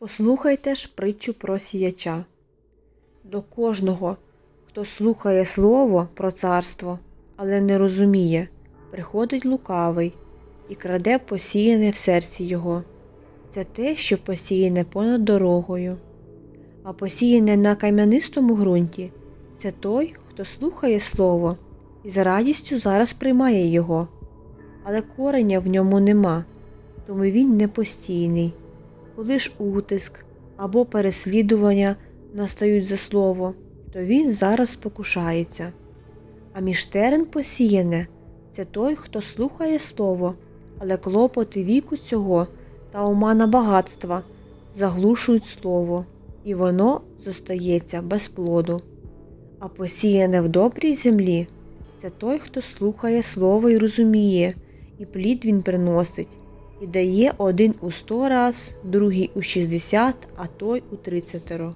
Послухайте ж притчу про сіяча. До кожного, хто слухає слово про царство, але не розуміє, приходить лукавий і краде посіяне в серці його. Це те, що посіяне понад дорогою, а посіяне на кам'янистому ґрунті це той, хто слухає слово і з радістю зараз приймає його, але кореня в ньому нема, тому він не постійний. Коли ж утиск або переслідування настають за слово, то він зараз спокушається. А між терен посіяне це той, хто слухає слово, але клопоти віку цього та омана багатства заглушують слово, і воно зостається без плоду. А посіяне в добрій землі це той, хто слухає слово і розуміє, і плід він приносить, і дає один у сто раз, другий у шістдесят, а той у тридцятеро.